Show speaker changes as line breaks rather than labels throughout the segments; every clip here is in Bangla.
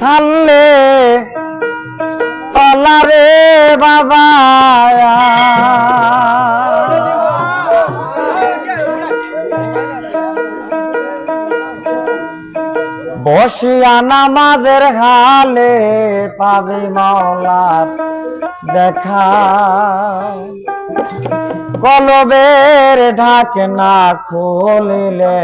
সাল্লে অলারে বাবা বসিয়া নামাজের হালে পাবি মাওলার দেখা। কলবের ঢাক না খুলিলে।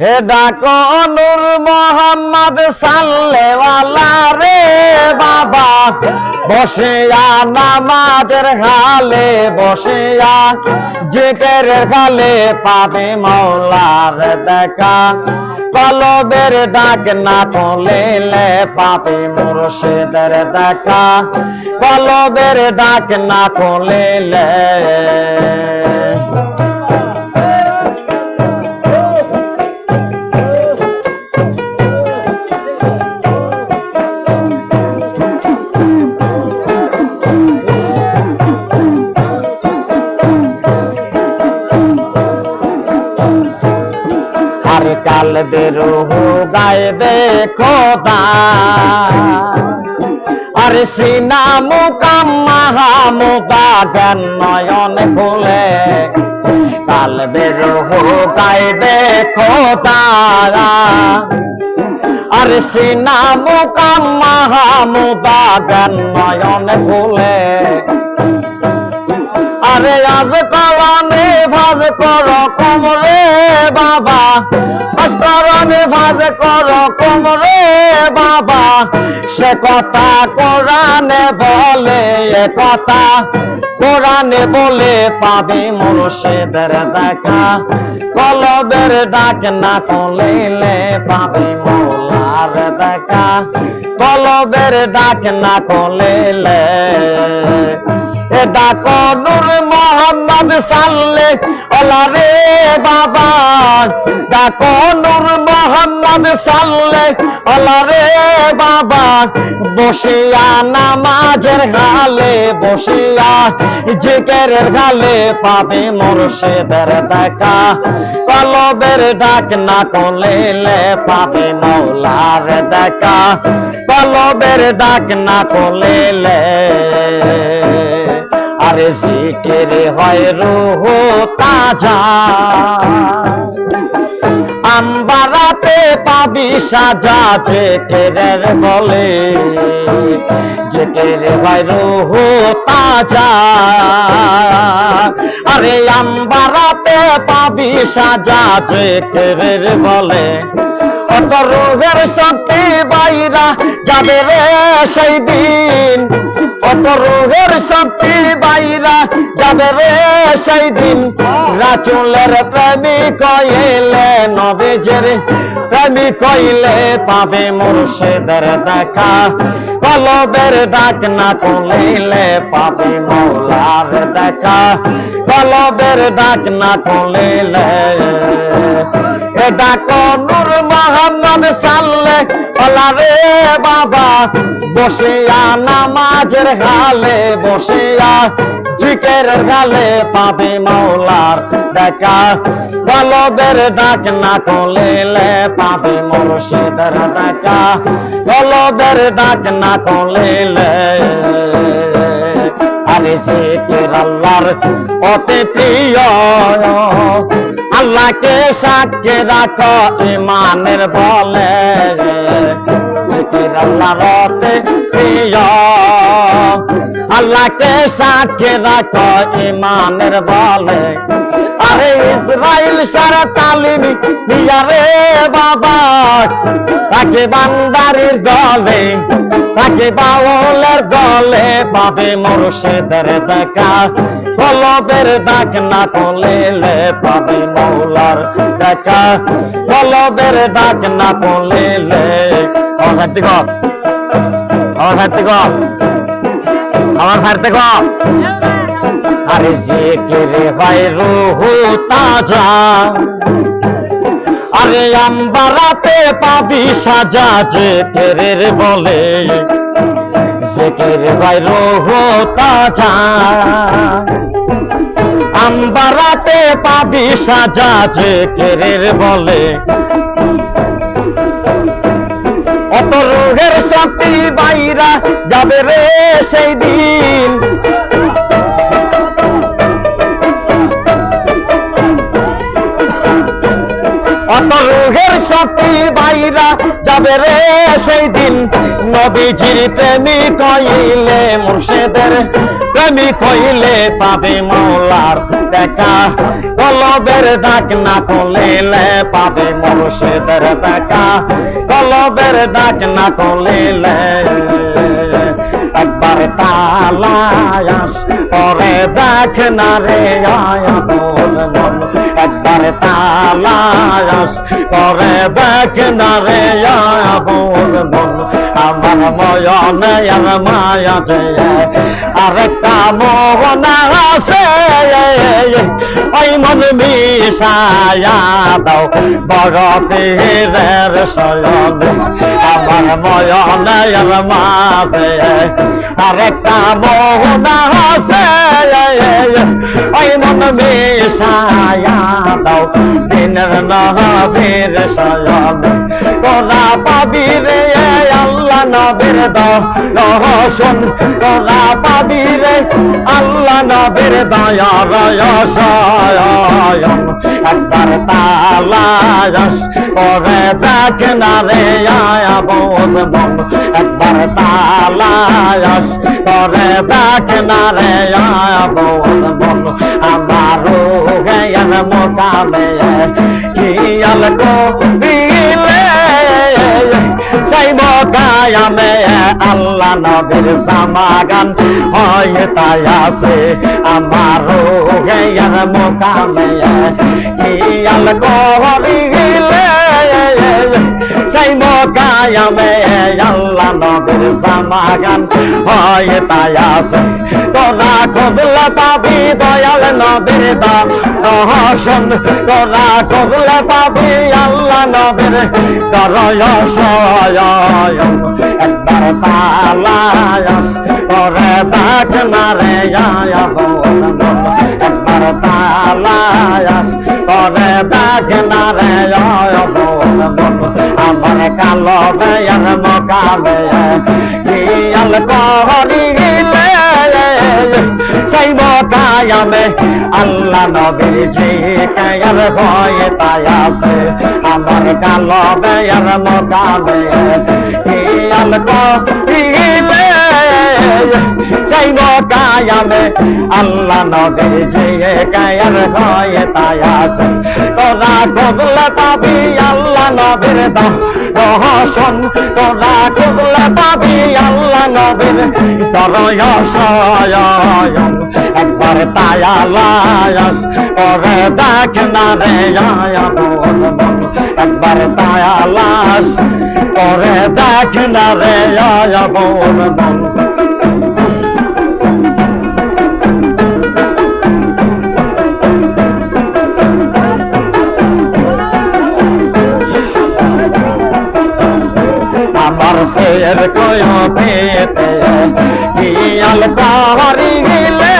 হে ডাকো নূর মোহাম্মদ সাল্লেওয়ালা রে বাবা। বসিয়া নামাজের হালে বসিয়া, জিকের হালে পাবে মৌলার দেখা। কলবের ডাক না কলিলে পাবে মুর্শিদের দেখা। কলবের ডাক না কলিলে খোদা আর সিনা মুকাম মাহামুদা গাইবে খোদা আর সিনা মুকাম মাহামুদা জ্ঞান নয়ন খুলে। আরে আজ কলানে ভাজ কর কমরে বাবা। আজ কলানে ভাজ কর কমরে বাবা। সে কথা কোরআনে বলে, এ কথা কোরআনে বলে পাবে মুর্শিদের দেখা। কলবের ডাক না কলিলে পাবে মোলার দেখা। কলবের ডাক না কলিলে ডাকো নূর মোহাম্মদ সাল্লে ওলা রে বাবা, ডাকো নূর মোহাম্মদ সাল্লে ওলা রে বাবা, বসিয়া নামাজের গালে বসিয়া জিকের গালে পাবে মুর্শিদের দেখা। কলবের ডাক না কলিলে পাবে মৌলার দেখা। কলবের ডাক না কলিলে আরে জিকির হয় রুহ তাজা। আম্বারাতে পাবি সাজা জেকেরের বলে। জেকের হয় রুহ তাজা। আরে আম্বারাতে পাবি সাজা জেকেরের বলে। অত রোগের শক্তি বাইরা যাবে রে সেই দিন অত রোগের শক্তি বাইরা যাবে সেই দিন? রাচুলের প্রেমী কইলে নবীজের, প্রেমী কইলে পাবে মুর্শিদের দেখা। কলবের ডাক না কলিলে পাবে দেখা। কলবের ডাক না কলিলে এ ডাকো নূর মোহাম্মদ ওলা রে বাবা। বসিয়া নামাজের গালে, বসিয়া জিকের গালে পাবে মৌলার দেখা। কলবের ডাক না কলিলে পাবে মুর্শিদের দেখা। কলবের ডাক না কলিলে আরে জিকির আল্লাহর অতি প্রিয়। আল্লাহকে সাক্ষী রাখো ইমানের বলে। জিকির আল্লাহর অতি প্রিয়। আল্লাহকে সাক্ষী রাখো ইমানের বলে। আরে ইসরাইল সারা তালিম বাবা, তাকে বান্দারির দলে তাকে বাউলের দলে পাবে মুর্শিদের দেখা। কলবের ডাক না কলিলে পাবে মৌলার দেখা। কলবের ডাক না কলিলে কর আমার সাথে কর আমার সাথে কর আরে জিকির হয় রুহু তাজা। আরে আম্বারাতে পাবি সাজা জিকিরের বলে। জিকির রুহু তাজা দাম বাড়াতে পাবি সাজা যে কেরের বলে। অত রোগের শক্তি বাইরা যাবে রে সেই দিন। অত রোগের শক্তি বাইরা যাবে রে সেই দিন। নবীজির প্রেমী কইলে মুর্শিদের, প্রেমী কইলে পাবে মৌলার দেখা। কলবের ডাক না কলিলে পাবে মুর্শিদের দেখা। কলবের ডাক না কলিলে একবার তালায়াস পরে দেখ না রে আয়া মন। একবার তালায়াস করে দেখ না রে আমার ময়নে মায়া আরেকটা মোহনা আছে। ওই মন মিশায়া দাও, বড় পীরের শয়নে। আমার ময়নে মাঝে আরেকটা মোহনা আছে। ওই মন মিশায়া দাও, দিনের নবীর শয়নে। তোরা পাবি রে নবীর দর্শন তোরা পাবি রে আল্লাহ নবীর দয়া রয়সয়ন একবার তালায়াস করে দেখ না রে, আয়া বোধ মন একবার তালায়াস করে দেখ না রে, আয়া বোধ মন আমার কবিলে চাইব কায়ামে আল্লাহ নবীর সামাগান হয় তাই আছে আমার গেয়ার মোকামে। খেয়াল কবিলে চাইব কায়ামে আল্লাহ নবীর সামাগান হয় তাই আছে তোরা কবলে পাবি দয়াল নবীর দর্শন তোরা কবলে পাবি আল্লাহ নবীর দরয়সয়ন একবার তালায়াস তোরে ডাক না রে আয়া একবার তালায়াস তোরে ডাক না রে আয়া আমার কালো বেয়ার মকালে কিয়াল করিলে চাইব কায়ামে আল্লাহ নবী জি কায়ার ভয়ে তাই আছে আমার কালো বেয়ার মকালে কিয়াল করিলে চাইব কায়ামে আল্লাহ নবী জি কায়ার ভয়ে তাই আছে তোরা কবলে পাবি আল্লাহ নবীর দর্শন তোরা কবলে পাবি আল্লাহ নবীর দরয়সয়ন একবার তায়ালায়াস, পরে দেখ না রে একবার তায়ালাস পরে দেখ না রে আয়া মন শের কয় পেতে কিয়াল কাহারি গিলে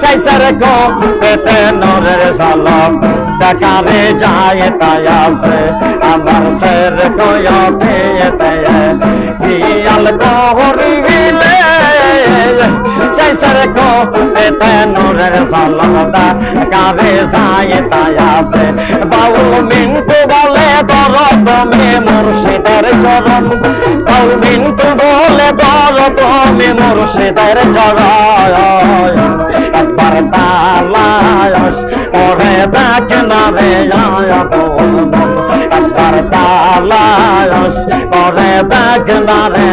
সাইসার কো পেতে নরের সালাম দেখারে যায় তাই আছে আমার শের কয় পেতে কিয়াল কাহারি গিলে সাইসার কো পেতে নরের সালাম দেখারে যায় তাই আছে বাউল মিন্টু বলে দর তুমি মুর্শিদের চরণ তুমি মুর্শিদের চরণ একবার তালায়াস পরে না রে তালায়াস পরে না রে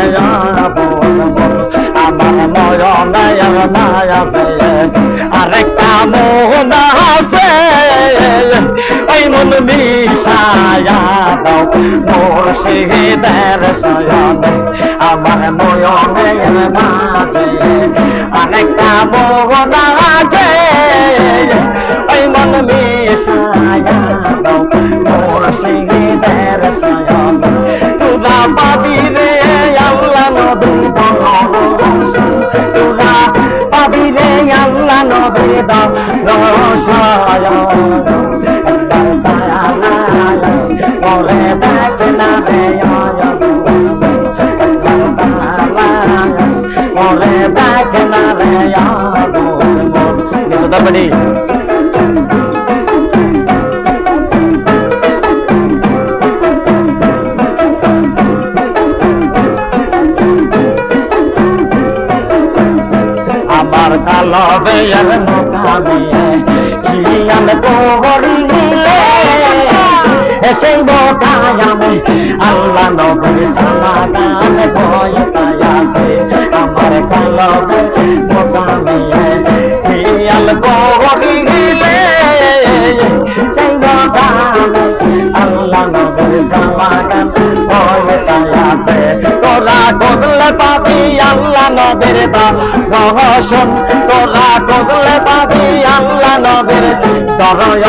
আরেকটা আছে, ওই মন মিশায়া দাও। মোর শহীদের সয়ন আমার ময়নের মাঝে। আরেকটা মোহন আছে, ওই মন মিশায়া দাও। মোর শহীদের সয়ন তোরা পাবি রে আল্লাহ নবী তোরা পাবি রে আল্লাহ নবী দাও রসায় সুদাপনি আমার কালো বেয়ার মোকামিয়ে হিয়াল কোহরিলে সেই বোকায় আমি আল্লাহ নবীর সালাগান ভয় তায়াছে আমার কালো করলে পাবি আল্লাহ নবীর রহসন তোরা করলে পাবি আল্লাহ নবীর দরয়